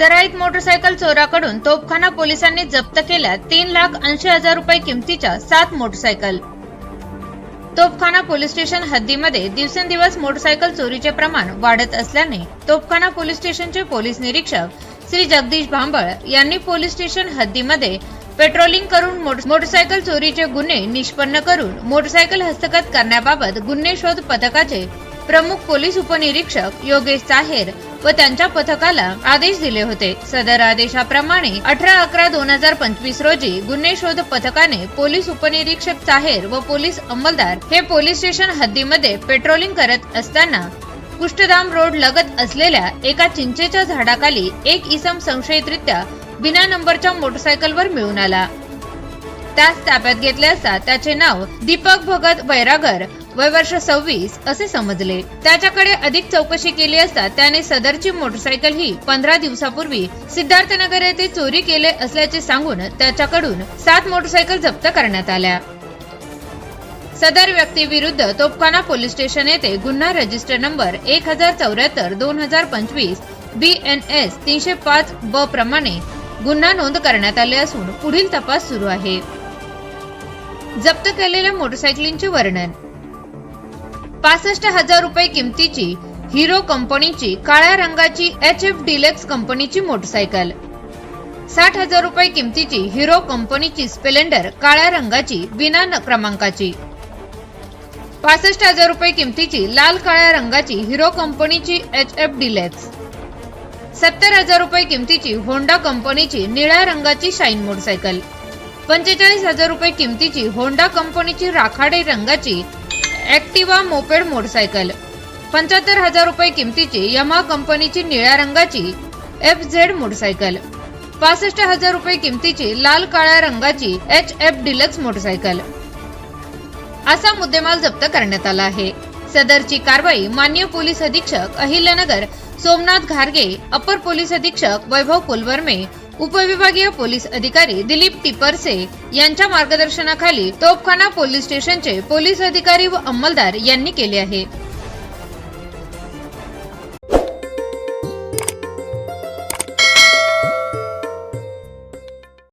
सराईत मोटरसायकल चोराकडून तोपखाना पोलिसांनी जप्त केल्या तीन लाख ऐंशी हजार रुपये किमतीच्या सात मोटरसायकल. तोपखाना पोलीस स्टेशन हद्दीमध्ये दिवसेंदिवस मोटरसायकल चोरीचे प्रमाण वाढत असल्याने तोपखाना पोलीस स्टेशनचे पोलीस निरीक्षक श्री जगदीश भांबळ यांनी पोलीस स्टेशन हद्दीमध्ये पेट्रोलिंग करून मोटरसायकल चोरीचे गुन्हे निष्पन्न करून मोटरसायकल हस्तगत करण्याबाबत गुन्हे शोध पथकाचे प्रमुख पोलीस उपनिरीक्षक योगेश साहेर व त्यांच्या पथकाला आदेश दिले होते. सदर आदेशाप्रमाणे अठरा अकरा दोन हजार पंचवीस रोजी गुन्हे शोध पथकाने पोलीस उपनिरीक्षक साहेर व पोलीस अंमलदार हे पोलीस स्टेशन हद्दीमध्ये पेट्रोलिंग करत असताना कुष्ठधाम रोड लगत असलेल्या एका चिंचेच्या झाडाखाली एक इसम संशयितरित्या बिना नंबरच्या मोटरसायकलवर मिळून आला. त्यास ताब्यात घेतले असता त्याचे नाव दीपक भगत वैरागर वय वर्ष सव्वीस असे समजले. त्याच्याकडे अधिक चौकशी केली असता त्याने सदरची मोटरसायकल ही पंधरा दिवसापूर्वी सिद्धार्थनगर येथे चोरी केले असल्याचे सांगून त्याच्याकडून सात मोटरसायकल जप्त करण्यात आल्या. सदर व्यक्तीविरुद्ध तोपखाना पोलीस स्टेशन येथे गुन्हा रजिस्टर नंबर एक हजार चौऱ्याहत्तर दोन हजार पंचवीस बी एन एस तीनशे पाच ब प्रमाणे गुन्हा नोंद करण्यात आले असून पुढील तपास सुरू आहे. जप्त केलेल्या मोटरसायकलींचे वर्णन. पासष्ट हजार रुपये किमतीची हिरो कंपनीची काळ्या रंगाची एच एफ डिलेक्स कंपनीची मोटरसायकल. साठ हजार रुपये किमतीची हिरो कंपनीची स्प्लेंडर काळ्या रंगाची बिना न- क्रमांकाची. पासष्ट हजार रुपये किमतीची लाल काळ्या रंगाची हिरो कंपनीची एच एफ डिलेक्स. सत्तर हजार रुपये किमतीची होंडा कंपनीची निळ्या रंगाची शाईन मोटरसायकल. पंचेचाळीस हजार रुपये किमतीची होंडा कंपनीची राखाडे रंगाची ऍक्टिवा मोपेड मोटरसायकल. पंच्याहत्तर हजार रुपये किमतीची यमा कंपनीची निळ्या रंगाची एफ झेड मोटरसायकल. पासष्ट हजार रुपये किमतीची लाल काळ्या रंगाची एच एफ डिलक्स मोटरसायकल. असा मुद्देमाल जप्त करण्यात आला आहे. सदरची कारवाई मान्य पोलीस अधीक्षक अहिल्यानगर सोमनाथ घारगे अपर पोलीस अधीक्षक वैभव कुलवर्मे उपविभागीय पोलीस अधिकारी दिलीप टिपरसे यांच्या मार्गदर्शनाखाली तोपखाना पोलीस स्टेशनचे पोलीस अधिकारी व अंमलदार यांनी केले आहे.